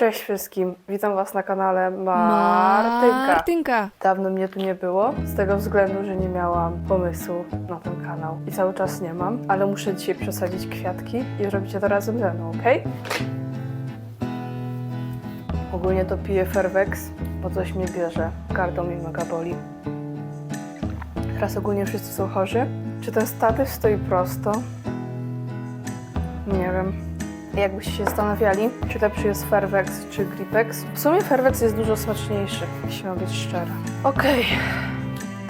Cześć wszystkim, witam Was na kanale Martynka. Martynka. Dawno mnie tu nie było, z tego względu, że nie miałam pomysłu na ten kanał i cały czas nie mam, ale muszę dzisiaj przesadzić kwiatki i robicie to razem ze mną, ok? Ogólnie to piję Fervex, bo coś mnie bierze, gardło mi mega boli. Teraz ogólnie wszyscy są chorzy. Czy ten statyw stoi prosto? Nie wiem. Jakbyście się zastanawiali, czy lepszy jest Fervex czy Gripex? W sumie Fervex jest dużo smaczniejszy, jeśli mam być szczera. Okej,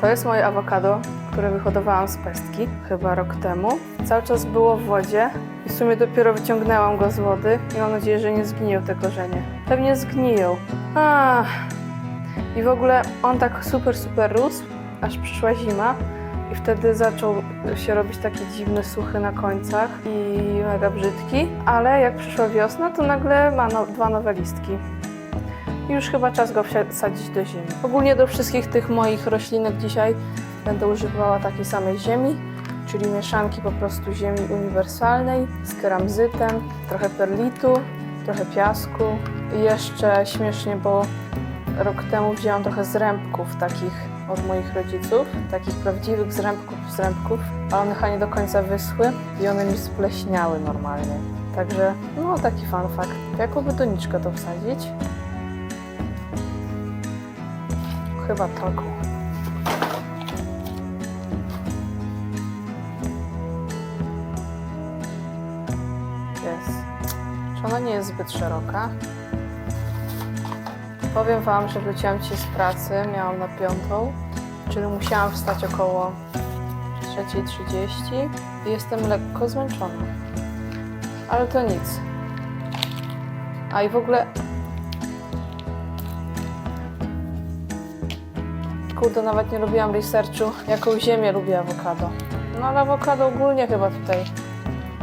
to jest moje awokado, które wyhodowałam z pestki chyba rok temu. Cały czas było w wodzie i w sumie dopiero wyciągnęłam go z wody i mam nadzieję, że nie zgniją te korzenie. Pewnie zgniją. Ach. I w ogóle on tak super, super rósł, aż przyszła zima i wtedy zaczął się robić taki dziwny, suchy na końcach i mega brzydki, ale jak przyszła wiosna, to nagle ma no, dwa nowe listki. I już chyba czas go wsadzić do ziemi. Ogólnie do wszystkich tych moich roślinek dzisiaj będę używała takiej samej ziemi, czyli mieszanki po prostu ziemi uniwersalnej z keramzytem, trochę perlitu, trochę piasku i jeszcze śmiesznie, bo rok temu wzięłam trochę zrębków takich od moich rodziców, takich prawdziwych zrębków, zrębków, a one chyba nie do końca wyschły i one mi spleśniały normalnie. Także, no taki fun fact. Jakoby doniczkę to wsadzić? Chyba taką. Jest. Czy ona nie jest zbyt szeroka? Powiem Wam, że wróciłam dzisiaj z pracy, miałam na piątą, czyli musiałam wstać około 3.30 i jestem lekko zmęczona. Ale to nic. A i w ogóle... Kurde, nawet nie robiłam researchu, jaką ziemię lubię awokado. No ale awokado ogólnie chyba tutaj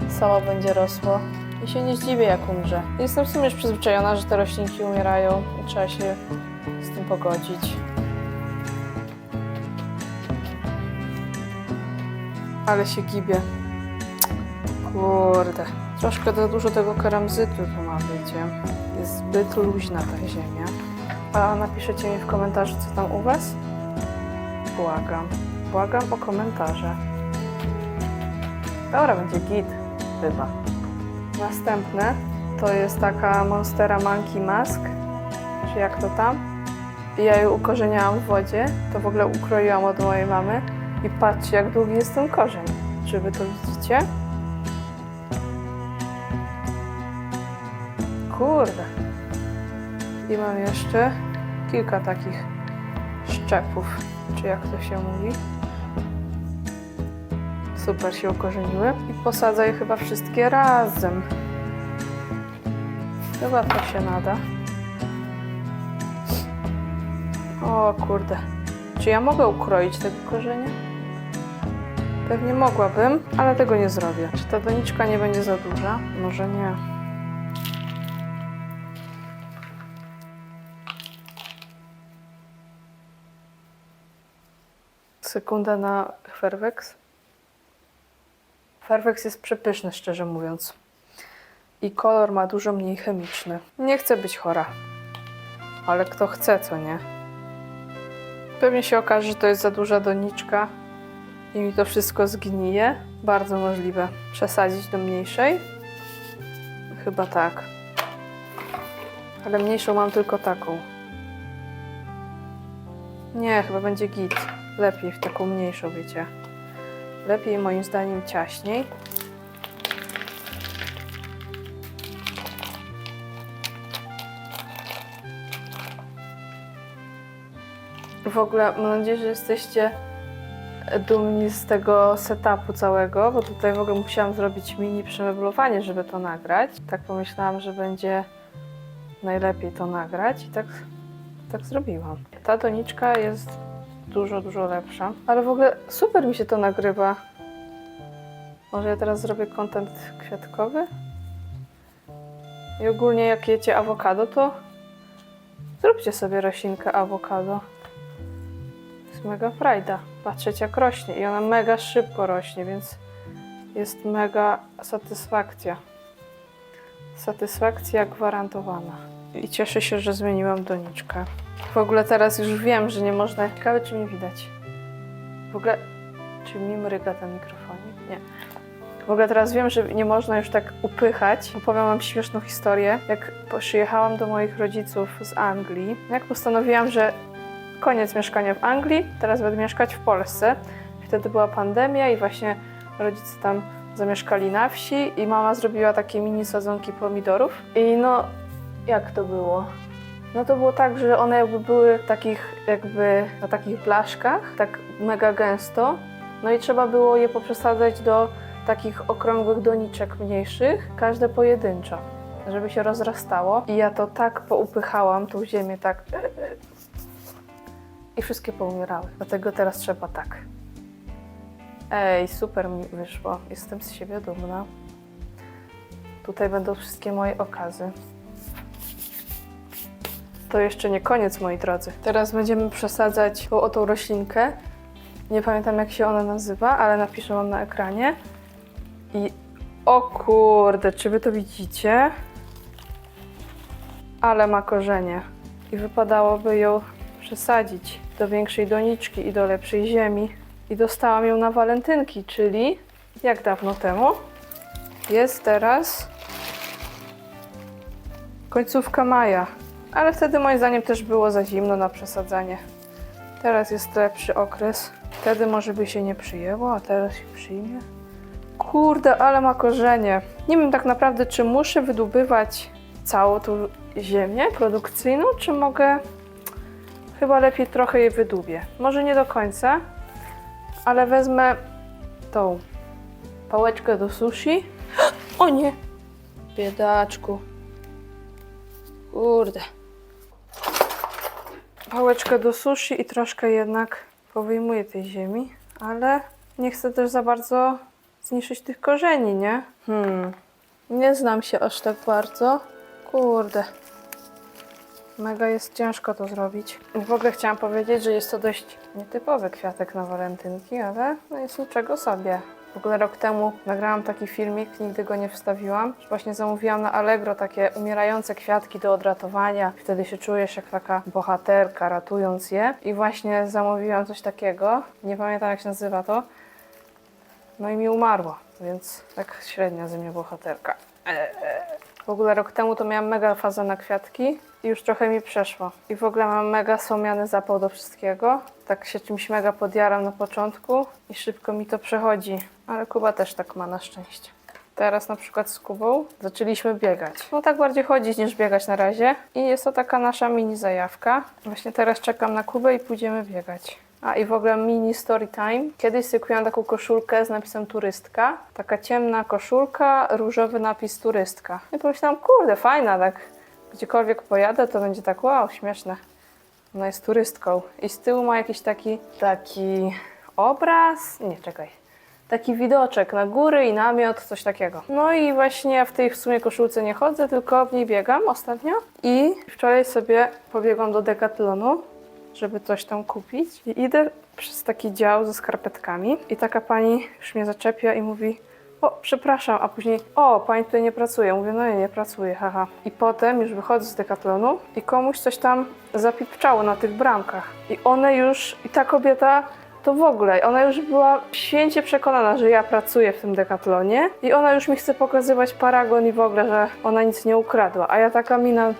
samo będzie rosło. I się nie zdziwię, jak umrze. Jestem w sumie już przyzwyczajona, że te roślinki umierają i trzeba się z tym pogodzić. Ale się gibie. Kurde. Troszkę za dużo tego keramzytu tu ma, wiecie. Jest zbyt luźna ta ziemia. A napiszecie mi w komentarzu, co tam u Was? Błagam. Błagam o komentarze. Dobra, będzie git. Chyba. Następne to jest taka Monstera Monkey Mask, czy jak to tam. Ja ją ukorzeniałam w wodzie, to w ogóle ukroiłam od mojej mamy. I patrzcie, jak długi jest ten korzeń. Czy wy to widzicie? Kurde. I mam jeszcze kilka takich szczepów, czy jak to się mówi. Super się ukorzeniły. I posadzę je chyba wszystkie razem. Chyba to się nada. O kurde. Czy ja mogę ukroić tego korzenia? Pewnie mogłabym, ale tego nie zrobię. Czy ta doniczka nie będzie za duża? Może nie. Sekunda na Fervex. Fervex jest przepyszny, szczerze mówiąc. I kolor ma dużo mniej chemiczny. Nie chcę być chora. Ale kto chce, co nie? Pewnie się okaże, że to jest za duża doniczka i mi to wszystko zgnije. Bardzo możliwe. Przesadzić do mniejszej? Chyba tak. Ale mniejszą mam tylko taką. Nie, chyba będzie git. Lepiej w taką mniejszą, wiecie. Lepiej moim zdaniem ciaśniej. W ogóle mam nadzieję, że jesteście dumni z tego setupu całego, bo tutaj w ogóle musiałam zrobić mini przemeblowanie, żeby to nagrać. Tak pomyślałam, że będzie najlepiej to nagrać i tak, tak zrobiłam. Ta doniczka jest dużo, dużo lepsza. Ale w ogóle super mi się to nagrywa. Może ja teraz zrobię content kwiatkowy? I ogólnie jak jecie awokado, to zróbcie sobie roślinkę awokado. Jest mega frajda. Patrzeć jak rośnie i ona mega szybko rośnie, więc jest mega satysfakcja. Satysfakcja gwarantowana. I cieszę się, że zmieniłam doniczkę. W ogóle teraz już wiem, że nie można... Ciekawe, czy mnie widać. W ogóle... Czy mi mryga ten mikrofonik? Nie. W ogóle teraz wiem, że nie można już tak upychać. Opowiem wam śmieszną historię. Jak przyjechałam do moich rodziców z Anglii, jak postanowiłam, że koniec mieszkania w Anglii, teraz będę mieszkać w Polsce. Wtedy była pandemia i właśnie rodzice tam zamieszkali na wsi i mama zrobiła takie mini sadzonki pomidorów. I no, jak to było? No to było tak, że one jakby były takich, jakby na takich blaszkach, tak mega gęsto. No i trzeba było je poprzesadzać do takich okrągłych doniczek mniejszych, każde pojedynczo, żeby się rozrastało. I ja to tak poupychałam, tą ziemię tak i wszystkie poumierały. Dlatego teraz trzeba tak. Ej, super mi wyszło. Jestem z siebie dumna. Tutaj będą wszystkie moje okazy. To jeszcze nie koniec, moi drodzy. Teraz będziemy przesadzać tą oto roślinkę. Nie pamiętam, jak się ona nazywa, ale napiszę wam na ekranie. I o kurde, czy wy to widzicie? Ale ma korzenie. I wypadałoby ją przesadzić do większej doniczki i do lepszej ziemi. I dostałam ją na walentynki, czyli jak dawno temu? Jest teraz końcówka maja. Ale wtedy moim zdaniem też było za zimno na przesadzanie. Teraz jest lepszy okres. Wtedy może by się nie przyjęło, a teraz się przyjmie. Kurde, ale ma korzenie. Nie wiem tak naprawdę, czy muszę wydobywać całą tą ziemię produkcyjną, czy mogę... Chyba lepiej trochę je wydubię. Może nie do końca, ale wezmę tą pałeczkę do sushi. O nie! Biedaczku. Kurde. Pałeczkę do sushi i troszkę jednak powyjmuję tej ziemi, ale nie chcę też za bardzo zniszczyć tych korzeni, nie? Hmm. Nie znam się aż tak bardzo. Kurde. Mega jest ciężko to zrobić. W ogóle chciałam powiedzieć, że jest to dość nietypowy kwiatek na walentynki, ale no jest niczego sobie. W ogóle rok temu nagrałam taki filmik, nigdy go nie wstawiłam. Właśnie zamówiłam na Allegro takie umierające kwiatki do odratowania. Wtedy się czujesz jak taka bohaterka, ratując je. I właśnie zamówiłam coś takiego. Nie pamiętam jak się nazywa to. No i mi umarło, więc tak średnia ze mnie bohaterka. W ogóle rok temu to miałam mega fazę na kwiatki i już trochę mi przeszło. I w ogóle mam mega słomiany zapał do wszystkiego. Tak się czymś mega podjaram na początku i szybko mi to przechodzi. Ale Kuba też tak ma na szczęście. Teraz na przykład z Kubą zaczęliśmy biegać. No tak bardziej chodzić niż biegać na razie. I jest to taka nasza mini zajawka. Właśnie teraz czekam na Kubę i pójdziemy biegać. A i w ogóle mini story time. Kiedyś sobie kupiłam taką koszulkę z napisem turystka. Taka ciemna koszulka, różowy napis turystka. I pomyślałam, kurde, fajna, tak gdziekolwiek pojadę, to będzie tak wow, śmieszne. Ona jest turystką. I z tyłu ma jakiś taki, taki obraz. Nie, czekaj. Taki widoczek na góry i namiot, coś takiego. No i właśnie w tej w sumie koszulce nie chodzę, tylko w niej biegam ostatnio. I wczoraj sobie pobiegłam do Decathlonu, żeby coś tam kupić. I idę przez taki dział ze skarpetkami i taka pani już mnie zaczepia i mówi o, przepraszam, a później o, pani tutaj nie pracuje. Mówię, no nie, nie pracuję, haha. I potem już wychodzę z Decathlonu i komuś coś tam zapipczało na tych bramkach. I one już, i ta kobieta to w ogóle, ona już była święcie przekonana, że ja pracuję w tym Decathlonie i ona już mi chce pokazywać paragon i w ogóle, że ona nic nie ukradła. A ja taka mina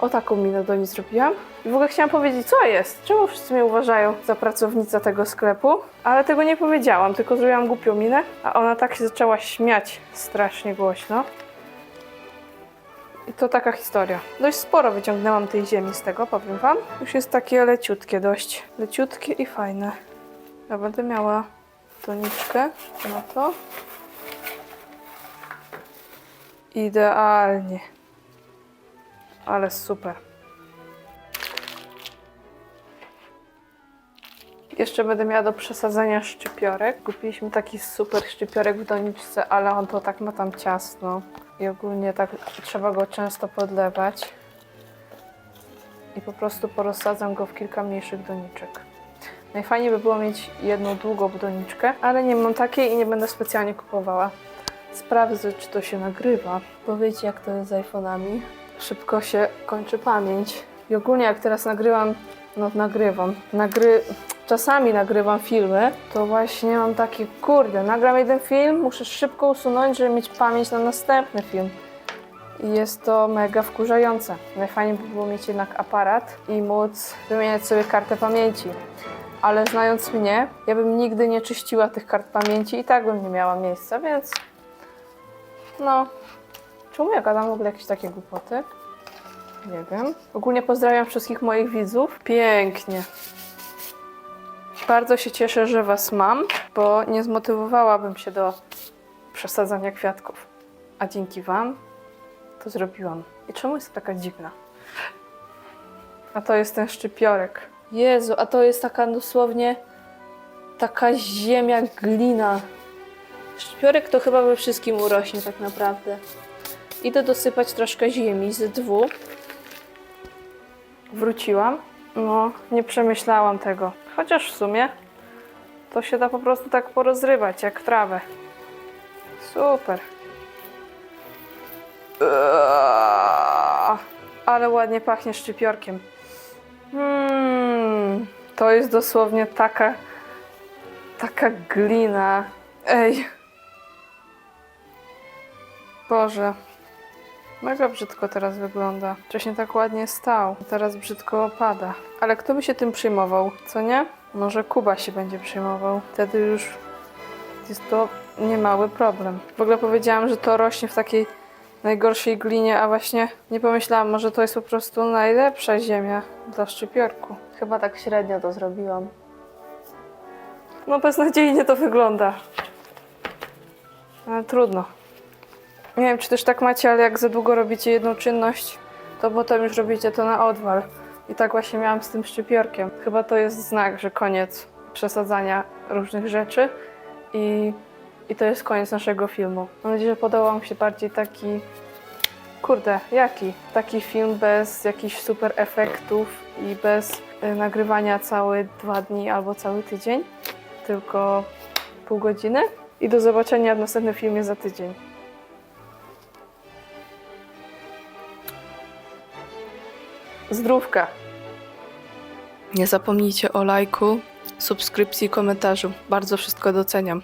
o taką minę do niej zrobiłam. I w ogóle chciałam powiedzieć, co jest? Czemu wszyscy mnie uważają za pracownicę tego sklepu? Ale tego nie powiedziałam, tylko zrobiłam głupią minę, a ona tak się zaczęła śmiać strasznie głośno. I to taka historia. Dość sporo wyciągnęłam tej ziemi z tego, powiem wam. Już jest takie leciutkie dość. Leciutkie i fajne. Ja będę miała toniczkę na to. Idealnie. Ale super. Jeszcze będę miała do przesadzenia szczypiorek. Kupiliśmy taki super szczypiorek w doniczce, ale on to tak ma tam ciasno. I ogólnie tak trzeba go często podlewać. I po prostu porozsadzam go w kilka mniejszych doniczek. Najfajniej by było mieć jedną długą doniczkę, ale nie mam takiej i nie będę specjalnie kupowała. Sprawdzę, czy to się nagrywa. Bo wiecie, jak to jest z iPhone'ami. szybko się kończy pamięć. I ogólnie jak teraz nagrywam, no nagrywam, nagry... czasami nagrywam filmy, to właśnie mam takie, kurde, nagram jeden film, muszę szybko usunąć, żeby mieć pamięć na następny film. I jest to mega wkurzające. Najfajniej by było mieć jednak aparat i móc wymieniać sobie kartę pamięci. Ale znając mnie, ja bym nigdy nie czyściła tych kart pamięci i tak bym nie miała miejsca, więc no. Czemu ja gadam w ogóle jakieś takie głupoty? Nie wiem. Ogólnie pozdrawiam wszystkich moich widzów. Pięknie. Bardzo się cieszę, że Was mam, bo nie zmotywowałabym się do przesadzania kwiatków. A dzięki Wam to zrobiłam. I czemu jest taka dziwna? A to jest ten szczypiorek. Jezu, a to jest taka dosłownie taka ziemia, glina. Szczypiorek to chyba we wszystkim urośnie tak naprawdę. Idę dosypać troszkę ziemi z dwu. Wróciłam. No, nie przemyślałam tego. Chociaż w sumie to się da po prostu tak porozrywać, jak trawę. Super. Ale ładnie pachnie szczypiorkiem. Mm, to jest dosłownie taka, taka glina. Ej. Boże. Mega brzydko teraz wygląda. Wcześniej tak ładnie stał. Teraz brzydko opada. Ale kto by się tym przejmował, co nie? Może Kuba się będzie przejmował. Wtedy już jest to niemały problem. W ogóle powiedziałam, że to rośnie w takiej najgorszej glinie, a właśnie nie pomyślałam, może to jest po prostu najlepsza ziemia dla szczypiorku. Chyba tak średnio to zrobiłam. No beznadziejnie to wygląda. Ale trudno. Nie wiem, czy też tak macie, ale jak za długo robicie jedną czynność, to potem już robicie to na odwal. I tak właśnie miałam z tym szczypiorkiem. Chyba to jest znak, że koniec przesadzania różnych rzeczy i, i to jest koniec naszego filmu. Mam nadzieję, że podobał Wam się bardziej taki... Kurde, jaki? Taki film bez jakichś super efektów i bez y, nagrywania całe dwa dni albo cały tydzień, tylko pół godziny. I do zobaczenia w następnym filmie za tydzień. Zdrówka. Nie zapomnijcie o lajku, subskrypcji i komentarzu. Bardzo wszystko doceniam.